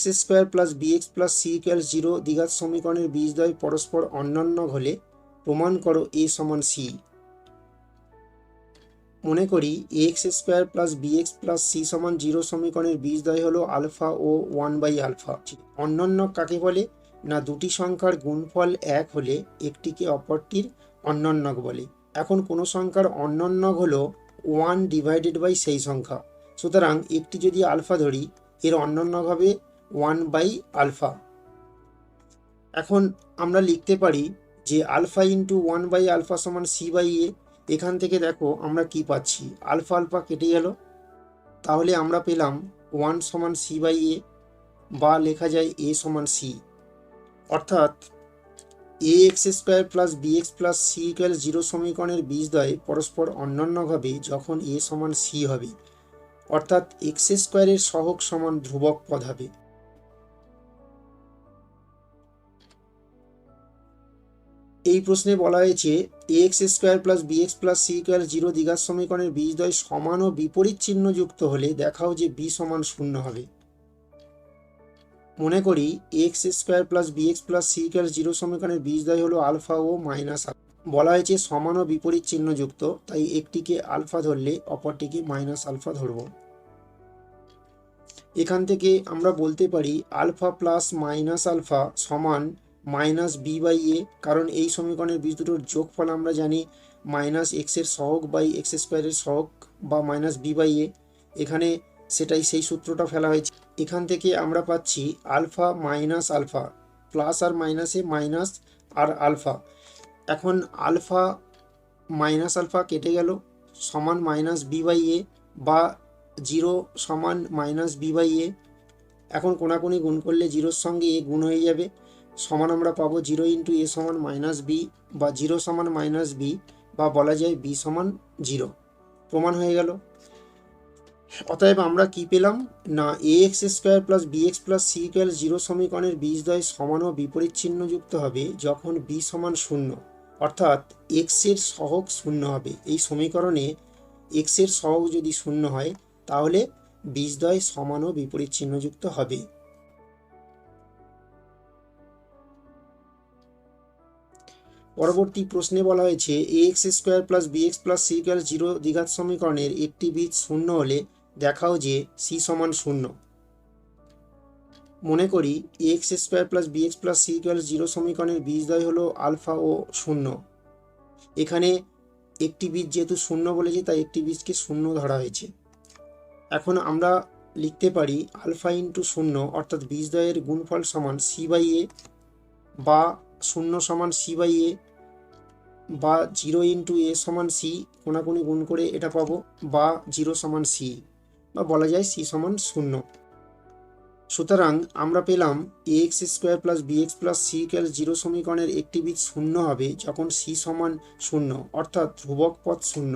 X square plus B X plus C equal zero দ্বিঘাত সমীকরণের বীজদ্বয় পরস্পর অন্যান্য হলে প্রমাণ করো এ সমান সি মনে করি X square plus B X plus C সমান জিরো সমীকরণের বীজদ্বয় হলো আলফা ও ওয়ান বাই আলফা অন্যান্য কাকে বলে? না, দুটি সংখ্যার গুণফল এক হলে একটিকে অপরটির অন্যান্যক বলে। এখন কোনো সংখ্যার অন্যান্যক হলো ওয়ান ডিভাইডেড বাই সেই সংখ্যা। সুতরাং একটি যদি আলফা ধরি, এর অন্যান্যক হবে ওয়ান বাই আলফা। এখন আমরা লিখতে পারি যে alpha into one by alpha সমান সি বাই এ। এখান থেকে দেখো আমরা কি পাচ্ছি? আলফা আলফা কেটে গেল। তাহলে আমরা পেলাম ওয়ান সমান সি বাই এ বা লেখা যায় এ সমান সি। অর্থাৎ A X square plus B X plus C equal zero সমীকরণের বীজদ্বয় পরস্পর অন্যান্য হবে যখন এ সমান সি হবে। অর্থাৎ এক্স স্কোয়ারের সহগ সমান ধ্রুবক পদ হবে। এই প্রশ্নে বলা হয়েছে A X square plus B X plus C equal zero দ্বিঘাত সমীকরণের বীজদ্বয় সমান ও বিপরীত চিহ্ন যুক্ত হলে দেখাও যে বি সমান শূন্য হবে। মনে করি X square plus B X plus C equal zero সমীকরণের বীজদ্বয় হলো আলফা ও মাইনাস বলা হয়েছে, সমান ও বিপরীত চিহ্ন যুক্ত, তাই একটিকে আলফা ধরলে অপরটিকে মাইনাস আলফা ধরব। এখান থেকে আমরা বলতে পারি, আলফা প্লাস মাইনাস আলফা সমান মাইনাস বি বাই এ, কারণ এই সমীকরণের বীজ দুটোর যোগফল আমরা জানি মাইনাস এক্সের সহগ বাই এক্স স্কোয়ারের সহগ বা মাইনাস বি বাই এ। এখানে সেটাই সেই সূত্রটা ফেলা হয়েছে। এখান থেকে আমরা পাচ্ছি আলফা মাইনাস আলফা, প্লাস আর মাইনাসে মাইনাস আর আলফা। এখন আলফা মাইনাস আলফা কেটে গেল, সমান মাইনাস বি বাই এ বা জিরো সমান মাইনাস বি বাই এ। এখন কোনাকুনি গুণ করলে জিরোর সঙ্গে এ গুণ হয়ে যাবে। সমান আমরা পাবো জিরো ইন্টু এ সমান মাইনাস বি বা জিরো সমান মাইনাস বি বা বলা যায় বি সমান জিরো। প্রমাণ হয়ে গেল। অতএব আমরা কি পেলাম? না A X square plus B X plus C equal zero সমীকরণের বীজদ্বয় সমান ও বিপরীত চিহ্ন যুক্ত হবে যখন বি সমান শূন্য। অর্থাৎ এক্সের সহগ শূন্য হবে। এই সমীকরণে এক্সের সহগ যদি শূন্য হয়, তাহলে বীজদ্বয় সমান ও বিপরীত চিহ্নযুক্ত হবে। পরবর্তী প্রশ্নে বলা হয়েছে A X square plus B X plus C equal zero দ্বিঘাত সমীকরণের একটি বীজ শূন্য হলে দেখাও যে সি সমান শূন্য। মনে করি A X square plus B X plus C equal zero সমীকরণের বীজদ্বয় হলো আলফা ও শূন্য। এখানে একটি বীজ যেহেতু শূন্য বলেছে, তাই একটি বীজকে শূন্য ধরা হয়েছে। এখন আমরা লিখতে পারি, আলফা ইন্টু শূন্য, অর্থাৎ বীজদ্বয়ের গুণফল সমান সি বাই এ বা শূন্য সমান সি বাই এ বা জিরো ইন্টু এ সমান সি কোনাকুনি গুণ করে এটা পাবো বা জিরো সমান সি বা বলা যায় সি সমান শূন্য। সুতরাং আমরা পেলাম A X square plus B X plus C equal zero সমীকরণের একটি বীজ শূন্য হবে যখন সি সমান শূন্য, অর্থাৎ ধ্রুবক পদ শূন্য।